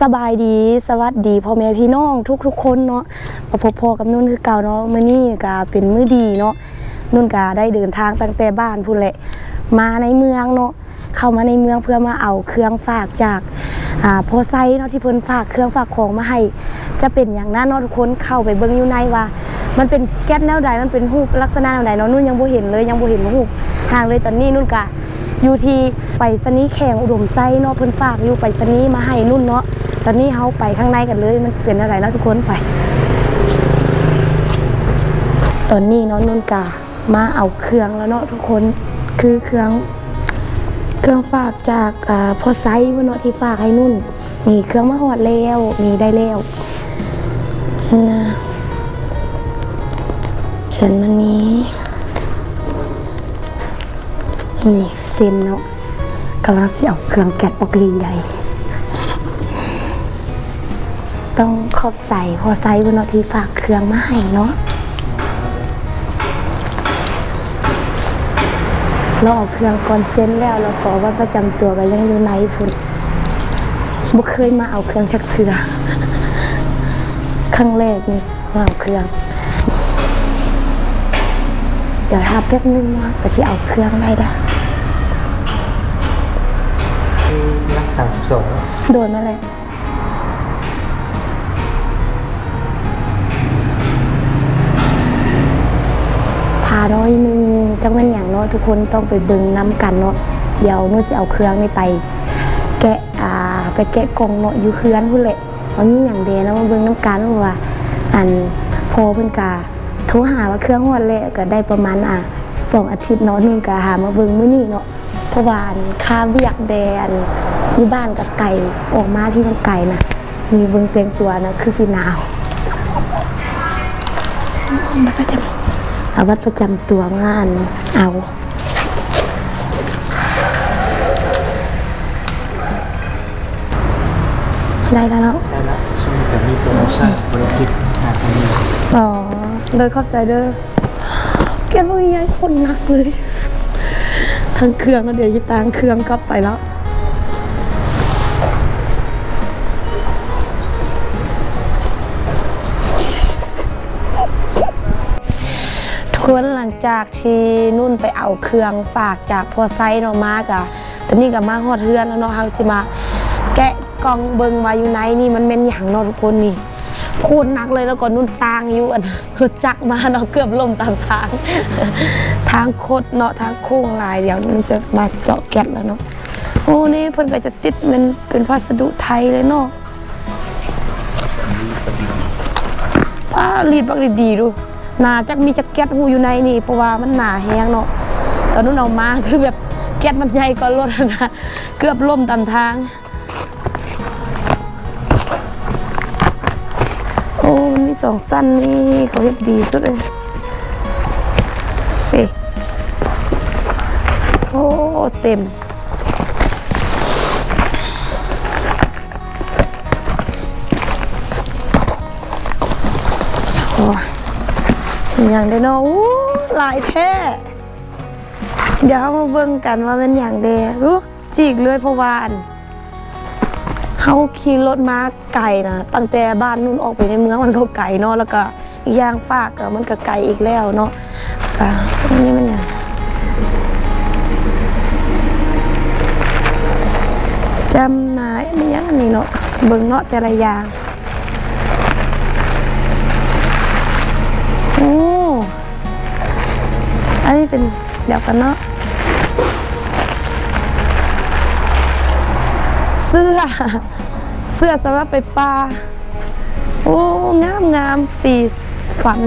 สบายดีสวัสดีพ่อแม่พี่น้องทุกๆคนเนาะมาพบพอกับนุ่นคือเก่าเนาะมื้อนี้ก็เป็นมื้อดีเนาะนุ่นก็ได้เดินทางตั้งแต่บ้านพุ่นแหละมาในเมืองเนาะเข้ามาในเมืองเพื่อมาเอาเครื่องฝากจากอ่าโพไซเนาะที่เพิ่นฝากเครื่องฝากของมาให้ จะเป็นอย่างนั้นเนาะทุกคนเข้าไปเบิ่งอยู่ในว่า มันเป็นแก๊สแนวใดมันเป็นรูปลักษณะแนวใดเนาะนุ่นยังบ่เห็นเลยยังบ่เห็นรูปห่างเลยตอนนี้นุ่นก็อยู่ที่ไปสนีแข่งอุดมไส้เนาะเพิ่นฝากอยู่ไปสนีมาให้นุ่นเนาะ ตอนนี้เฮาไปข้างในกันเลย มันเป็นอะไรนะทุกคนไป ตอนนี้เนาะนุ่นกามาเอาเครื่องแล้วเนาะทุกคนคือเครื่อง เครื่องฝากจากอ่าพอไซส์เนาะที่ฝากให้นุ่นนี่เครื่องมาหอดแล้วมีได้แล้วนะฉันมันนี้ นี่เส้นเนาะกำลังสิเอาเครื่องแกะปอกลีใหญ่ ต้องขอบใจพอไซส์วันเนาะที่ฝากเครื่องมาให้เนาะเราเอาเครื่องก่อนเซ็นแล้วเราขอว่าประจำตัวก็ยังอยู่ในพุ่นบ่เคยมาเอาเครื่องชักเทือครั้งแรกนี่มาเอาเครื่อง เดี๋ยวถ้าแป๊บนึงนะก็จะเอาเครื่องได้ละรักษาสิบสองโดนมาเลย ทาน้อยหนึงจังเป็นอย่างเนาะทุกคนต้องไปเบิ่งน้ำกันเนาะเดี๋ยวนุ่นจะเอาเครื่องนี่ไป แกะอ่าไปแกะกล่องเนาะอยู่เคือนพุ่นแหละว่ามีอย่างเดนะมาเบิ่งน้ำกันว่า อันพอเพิ่นกาโทรหาว่าเครื่องฮอดแล้วก็ได้ประมาณอะสองอาทิตย์เนาะนุ่นก็หามาเบิ่งมื้อนี้เนาะเพราะว่านค่าเวียกแดนอยู่บ้านกับไก่ออกมาพี่มันไก่นะนี่เบิ่งเต็มตัวนะคือสิหนาวบัตรประจำ เอาบัตรประจำตัวงานเอาได้แล้วเนาะได้ละช่วงแต่มีโปรโมชั่นบริษัทหาทางนี้อ๋อเลยขอบใจเด้อแกบ่มียายคนหนักเลยทั้งเครื่องแล้วเดี๋ยวจะตางเครื่องกลับไปแล้ว คนหลังจากที่นุ่นไปเอาเครื่องฝากจากพอไซต์เนาะมากอะตอนนี้ก็มาฮอดเฮือนแล้วเนาะเฮาสิมา แกะกล่องเบิงมาอยู่ไหนนี่มันเป็นหยังเนาะทุกคนนี่โคตรหนักเลยแล้วก็นุ่นตางอยู่อันรถจักรมาเนาะเกือบล่มตามทาง ทางโคตรเนาะทางโค้งลายเดี๋ยวมันจะมาเจาะแก๊สแล้วเนาะโอ้นี่เพิ่นก็จะติดมันเป็นพัสดุไทยเลยเนาะป้ารีดบักดีดู หนาจักมีจักแก๊สหูอยู่ในนี่เพราะว่ามันหนาแฮงเนาะตอนนู้นเอามาคือแบบแก๊สมันใหญ่ก็รถนะเกือบล่มตามทาง โอ้มันมีสองสั้นนี่เขาเฮ็ดดีสุดเลยเอ้ยโอ้เต็มโอ้ อย่างเดนอู้หลายแท้เดี๋ยวเรามาเบิ่งกันว่าเป็นอย่างเดรู้จีกเลยพวานเขาขี่รถมาไกลนะตั้งแต่บ้านนู่นออกไปในเมืองมันก็ไกลเนาะแล้วก็อย่างฝากมันก็ไกลอีกแล้วเนาะอะอันนี้มันอย่างจำนายมันยังอันนี้เนาะเบิ่งเนาะแต่ละอย่าง อันนี้เป็นเดี๋ยวกันเนาะเสื้อ เสื้อสำหรับไปปลาโอ้งามงามสีสัน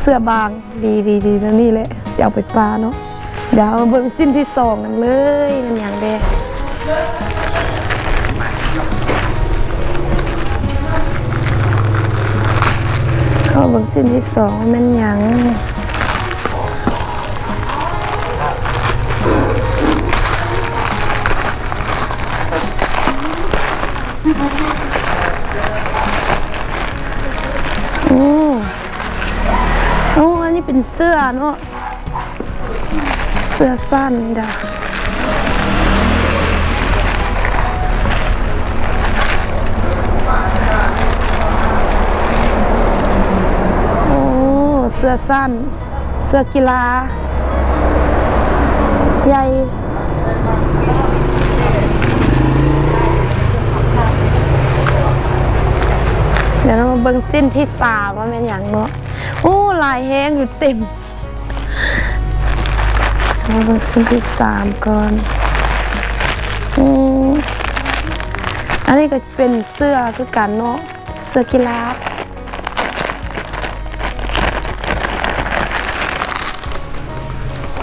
เสื้อบางดีดีดีนะนี่แหละจะเอาไปปลาเนาะเดี๋ยวเอาเบิ่งสิ้นที่สองกันเลยนั่นอย่างเดเอาเบิ่งสิ้นที่สองมันยัง เสื้อเนาะเสื้อสั้นดาโอ้เสื้อสั้น เสื้อกีฬาใหญ่เดี๋ยวเราเบิ่งสิ้นที่สามว่าเป็นอย่างเนาะ โอ้ลายแห้งอยู่เต็มมาเบิ่งสิ้นที่สามก่อนอันนี้ก็จะเป็นเสื้อคือกันเนาะเสื้อกีฬา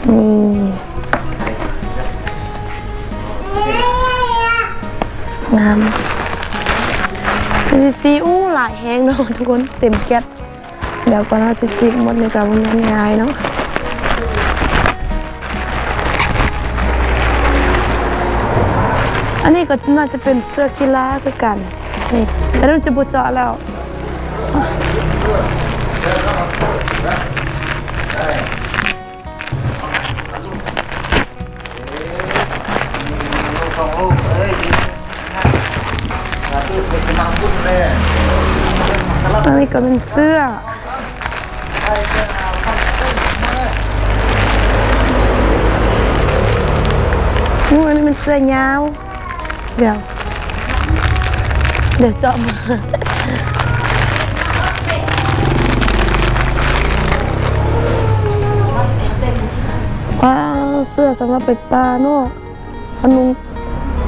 นี่งามซีซีอู้หลายแห้งเนาะทุกคนเต็มแก๊สี๋ยวก็น่าจะจิกหมดในการมันง่ายเนาะอันนี้ก็น่าจะเป็นเสื้อกีฬาคือกันนี่แล้วเราจะบุเจาะแล้วอันนี้ก็เป็นเสื้อ สื้อยาว เดี๋ยว เดี๋ยวเจาะมาว้าวเสื้อสำหรับเป็ดปลาเนาะพนุง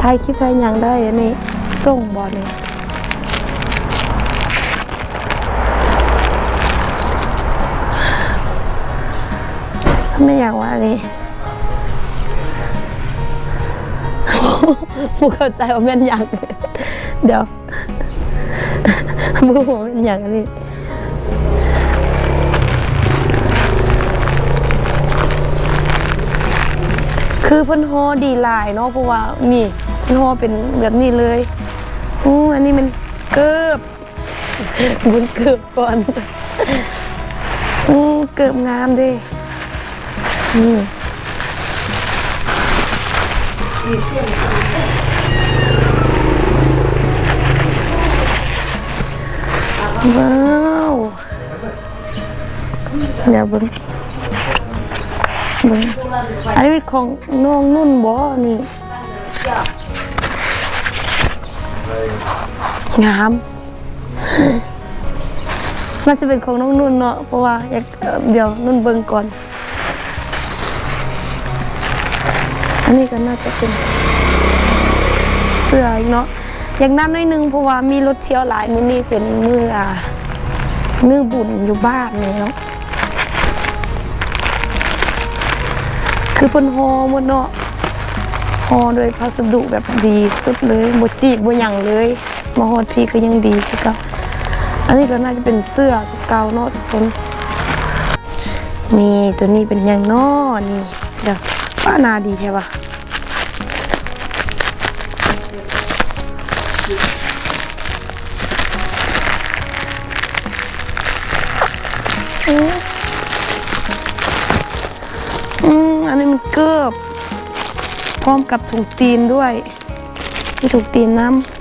ถ่ายคลิปถ่ายหยังได้อันนี้ส่งบอลนี่ไม่อยากว่าอันนี้ มูเข้าใจว่าเป็นอย่างเดี๋ยวมูว่าเป็นอย่างนี้คือเพิ่นโฮดีลายเนาะเพราะว่านี่เพิ่นโฮเป็นแบบนี้เลยอู้อันนี้มันเกิบบนเกิบก่อนอู้เกิบงามเดินี่ ว้าวเดี๋ยวเบิ่งเบิ่งอันนี้เป็นของน้องนุ่นบ่นี่งามน่าจะเป็นของน้องนุ่นเนาะเพราะว่าอยากเอ่อเดี๋ยวนุ่นเบิ่งก่อน อันนี้ก็น่าจะเป็นเสื้ออีกเนาะ อย่างนั้นน่อยนึงเพราะว่ามีรถเที่ยวหลายมื้อนี้เป็นมื้อมื้อบุญอยู่บ้านเลยเนาะคือเพิ่นฮอหมดเนาะฮอโดยพัสดุแบบดีสุดเลยบ่จีบบ่หยังเลยมาฮอดพี่ก็ยังดีคือก่าอันนี้ก็น่าจะเป็นเสื้อเก่าเนาะทุกคนนี่ตัวนี้เป็นยังเนาะนี่เดี๋ยวป้านาดีแท้วะ อืมอันนี้มันเกือบพร้อมกับถุงตีนด้วย มีถุงตีนน้ำ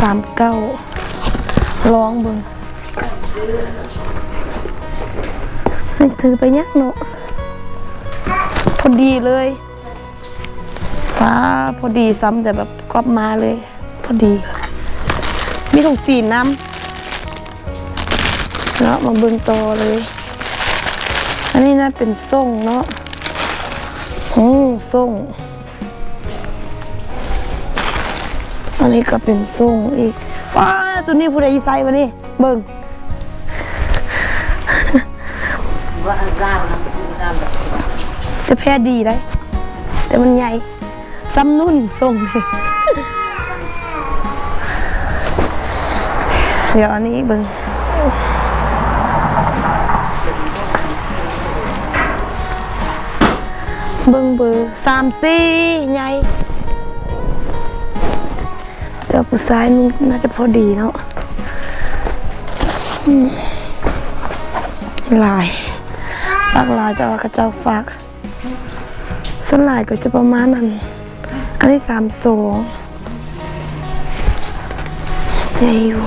สามเก้าลองเบิ่งไม่ถือไปยักเนาะพอดีเลยฟ้าพอดีซ้ำแต่แบบกอบมาเลย พอดี มีถุงจีนน้ำเนาะมาเบิ่งต่อเลย อันนี้น่าเป็นส่งเนาะโอ้ส่ง อันนี้ก็เป็นทรงอีกว้าตัวนี้ผู้ใดอีไซวะนี่เบิ่งว่าร่างนะร่างแบบจะแพ้ดีได้ แต่มันใหญ่ซ้ำนุ่นทรงเลยเดี๋ยวอันนี้เบิ่งเบิ่งเบอร์สามสี่ใหญ่ แต่ผู้ชายนุ่นน่าจะพอดีเนาะลายฝากลายแต่ว่าเขาเจ้าฝากส่วนลายก็จะประมาณนั้น อันนี้สามสองใหญ่อยู่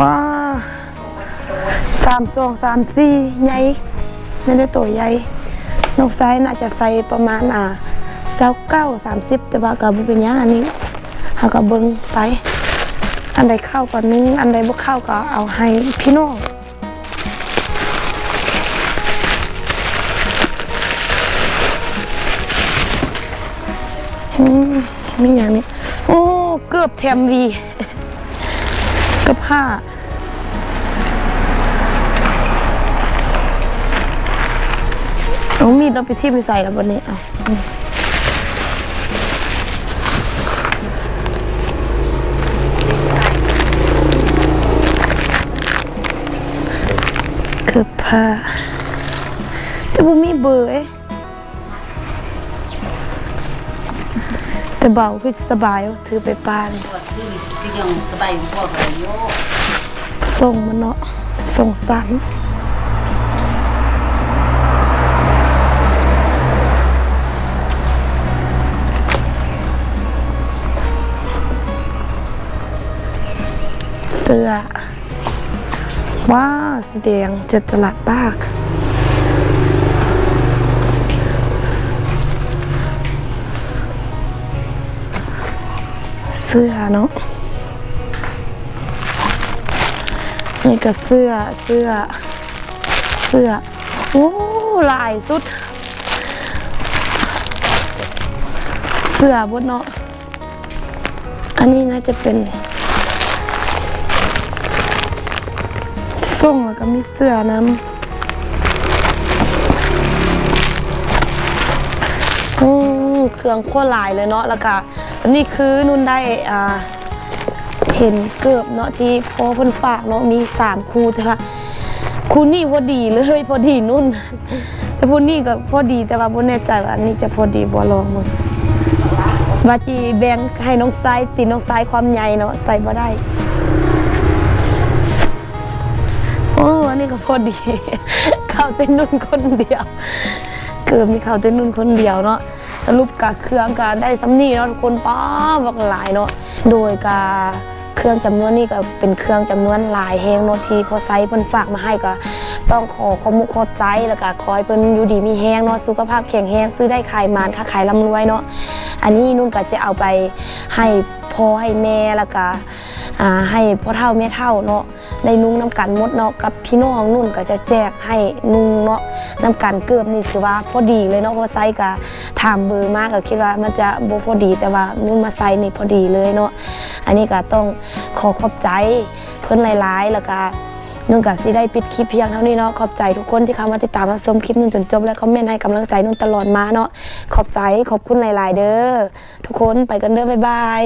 ว้าสามสองสามสี่ใหญ่ไม่ได้ตัวใหญ่น้องไซน่าจะใส่ประมาณอ่า เศร้าเก้าสามสิบแต่ว่ากับเป็นหยังอันนี้หากับเบิงไป อันใดเข้าก็นุ่งอันใดบ่เข้าก็เอาให้พี่น้องมีอย่างนี้โอ้เกือบแทมวีกับผ้าเอามีดเราไปที่ไปใส่แล้ววันนี้เอาอืมเกือบ ผ้า แต่บ่มีเบอร์เอ้แต่เบาคือสบายว่าถือไปปลาเลยพวกที่ที่ยังสบายอยู่พวกอะไรโยส่งมันเนาะส่งสัน แดงจะตลาดมากเสื้อเนาะนี่ก็เสื้อเสื้อ เสื้อ โอ้ลายสุด เสื้อบนเนาะอันนี้น่าจะเป็น ส่งแล้วก็มีเสื้อน้ำโอ้เครื่องโคตรหลายเลยเนาะแล้วก็อันนี้คือนุ่นได้อ่าเห็นเกือบเนาะที่พ่อเพิ่นฝากเนาะมีสามคู่แต่ว่าคู่นี้พอดีเลยพอดีนุ่น แต่คู่นี้ก็พอดีแต่ว่าบ่แน่ใจว่าอันนี้จะพอดีบ่ลองมึงว่าจีแบ่งให้น้องไซส์ติน้องไซส์ความใหญ่เนาะใส่บ่ได้ นนี้ก็พอดีข้าวเต้นนุ่นคนเดียวเกือมีข้าวเต้นนุ่นคนเดียวเนาะสรุปกะเครื่องการได้ซ้ำนี่เนาะทุกคนป้าบักหลายเนาะโดยกาเครื่องจำนวนนี้ก็เป็นเครื่องจำนวนหลายแฮงเนาะที่พอไซเพิ่นฝากมาให้ก็ต้องขอขอมุกขอบใจแล้วก็ขอให้เพิ่นอยู่ดีมีแฮงเนาะสุขภาพแข็งแรงซื้อได้ขายมานค้าขายร่ำรวยเนาะอันนี้นุ่นก็จะเอาไปให้พ่อให้แม่แล้วก็ อ่าให้พ่อเฒ่าแม่เฒ่าเนาะได้นุ่งน้ำกันหมดเนาะกับพี่น้องนุ่นก็จะแจกให้นุ่งเนาะน้ำกันเกือบนี่ถือว่าพอดีเลยเนาะเพอไซส์ก็ถามเบอร์มากก็คิดว่ามันจะบ่พอดีแต่ว่านุ่นมาไซส์นี่พอดีเลยเนาะอันนี้ก็ต้องขอขอบใจเพื่อนหลายๆแล้วก็นุ่นก็สิได้ปิดคลิปเพียงเท่านี้เนาะขอบใจทุกคนที่เข้ามาติดตามรับชมคลิปนุ่นจนจบและคอมเมนต์ให้กำลังใจนุ่นตลอดมาเนาะขอบใจขอบคุณหลาย ๆ เด้อทุกคนไปกันเด้อบ๊ายบาย